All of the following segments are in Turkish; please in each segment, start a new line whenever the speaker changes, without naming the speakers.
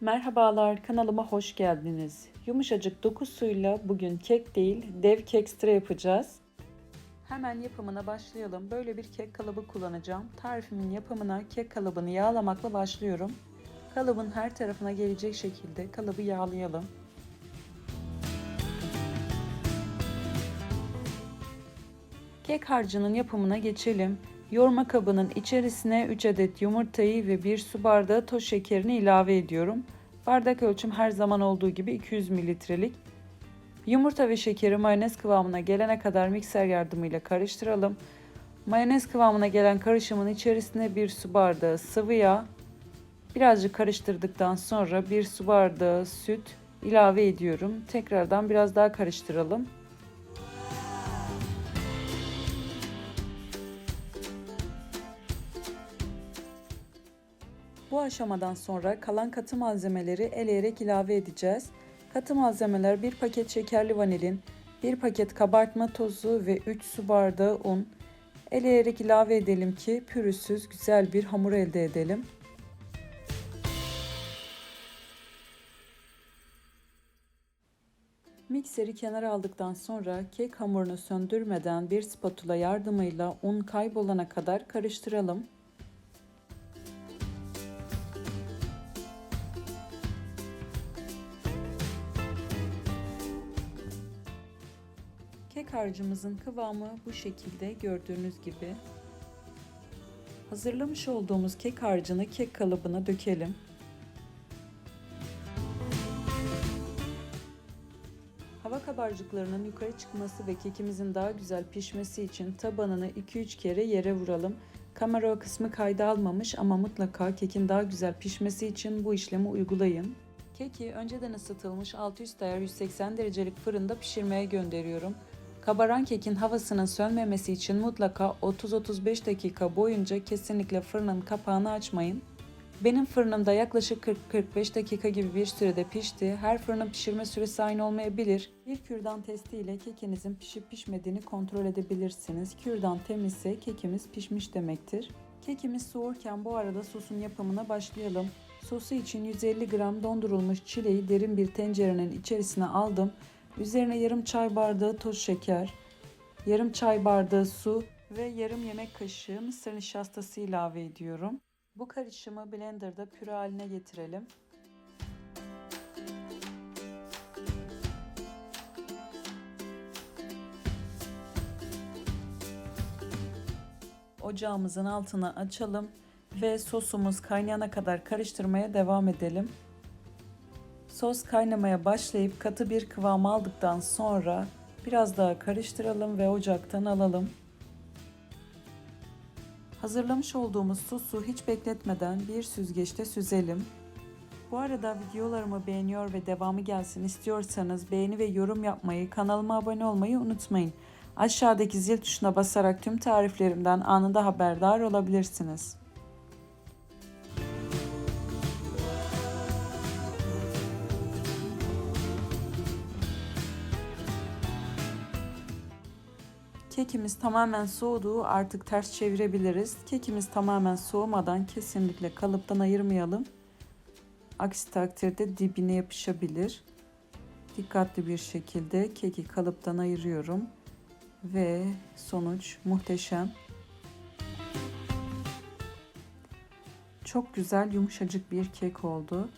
Merhabalar, kanalıma hoş geldiniz. Yumuşacık dokusuyla bugün kek değil, dev kekstra yapacağız. Hemen yapımına başlayalım. Böyle bir kek kalıbı kullanacağım. Tarifimin yapımına kek kalıbını yağlamakla başlıyorum. Kalıbın her tarafına gelecek şekilde kalıbı yağlayalım. Kek harcının yapımına geçelim. Yoğurma kabının içerisine 3 adet yumurtayı ve 1 su bardağı toz şekerini ilave ediyorum. Bardak ölçüm her zaman olduğu gibi 200 mililitrelik. Yumurta ve şekeri mayonez kıvamına gelene kadar mikser yardımıyla karıştıralım. Mayonez kıvamına gelen karışımın içerisine 1 su bardağı sıvı yağ, birazcık karıştırdıktan sonra 1 su bardağı süt ilave ediyorum. Tekrardan biraz daha karıştıralım. Bu aşamadan sonra kalan katı malzemeleri eleyerek ilave edeceğiz. Katı malzemeler 1 paket şekerli vanilin, 1 paket kabartma tozu ve 3 su bardağı un. Eleyerek ilave edelim ki pürüzsüz güzel bir hamur elde edelim. Mikseri kenara aldıktan sonra kek hamurunu söndürmeden bir spatula yardımıyla un kaybolana kadar karıştıralım. Kek harcımızın kıvamı bu şekilde gördüğünüz gibi. Hazırlamış olduğumuz kek harcını kek kalıbına dökelim. Hava kabarcıklarının yukarı çıkması ve kekimizin daha güzel pişmesi için tabanını 2-3 kere yere vuralım. Kamera kısmı kayda almamış ama mutlaka kekin daha güzel pişmesi için bu işlemi uygulayın. Keki önceden ısıtılmış 600 ayar 180 derecelik fırında pişirmeye gönderiyorum. Kabaran kekin havasının sönmemesi için mutlaka 30-35 dakika boyunca kesinlikle fırının kapağını açmayın. Benim fırınımda yaklaşık 40-45 dakika gibi bir sürede pişti. Her fırının pişirme süresi aynı olmayabilir. Bir kürdan testi ile kekinizin pişip pişmediğini kontrol edebilirsiniz. Kürdan temizse kekimiz pişmiş demektir. Kekimiz soğurken bu arada sosun yapımına başlayalım. Sosu için 150 gram dondurulmuş çileği derin bir tencerenin içerisine aldım. Üzerine yarım çay bardağı toz şeker, yarım çay bardağı su ve yarım yemek kaşığı mısır nişastası ilave ediyorum. Bu karışımı blenderda püre haline getirelim. Ocağımızın altını açalım ve sosumuz kaynayana kadar karıştırmaya devam edelim. Sos kaynamaya başlayıp katı bir kıvam aldıktan sonra biraz daha karıştıralım ve ocaktan alalım. Hazırlamış olduğumuz sosu hiç bekletmeden bir süzgeçte süzelim. Bu arada videolarımı beğeniyor ve devamı gelsin istiyorsanız beğeni ve yorum yapmayı, kanalıma abone olmayı unutmayın. Aşağıdaki zil tuşuna basarak tüm tariflerimden anında haberdar olabilirsiniz. Kekimiz tamamen soğudu. Artık ters çevirebiliriz. Kekimiz tamamen soğumadan kesinlikle kalıptan ayırmayalım. Aksi takdirde dibine yapışabilir. Dikkatli bir şekilde keki kalıptan ayırıyorum. Ve sonuç muhteşem. Çok güzel yumuşacık bir kek oldu.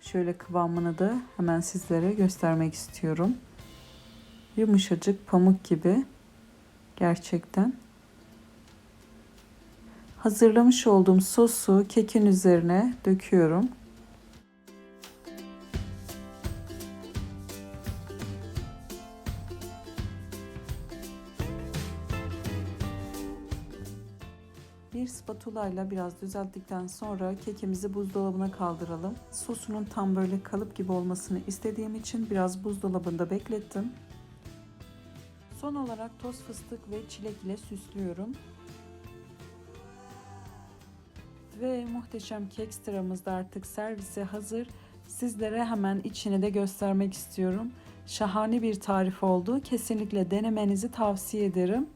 Şöyle kıvamını da hemen sizlere göstermek istiyorum. Yumuşacık pamuk gibi. Gerçekten. Hazırlamış olduğum sosu kekin üzerine döküyorum. Bir spatula ile biraz düzelttikten sonra kekimizi buzdolabına kaldıralım. Sosunun tam böyle kalıp gibi olmasını istediğim için biraz buzdolabında beklettim. Son olarak toz fıstık ve çilek ile süslüyorum. Ve muhteşem kek sıramız da artık servise hazır. Sizlere hemen içini de göstermek istiyorum. Şahane bir tarif oldu. Kesinlikle denemenizi tavsiye ederim.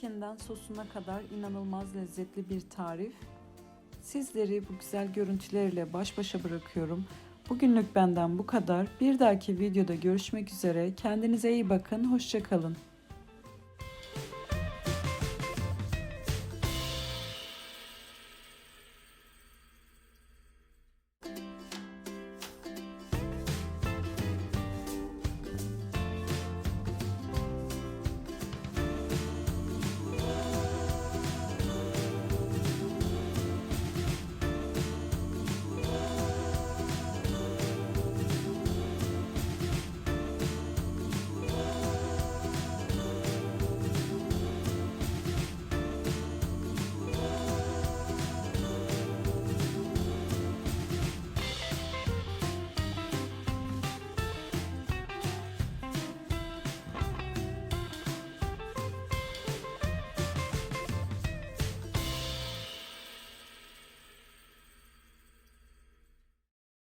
Kekinden sosuna kadar inanılmaz lezzetli bir tarif. Sizleri bu güzel görüntülerle baş başa bırakıyorum. Bugünlük benden bu kadar. Bir dahaki videoda görüşmek üzere. Kendinize iyi bakın. Hoşçakalın.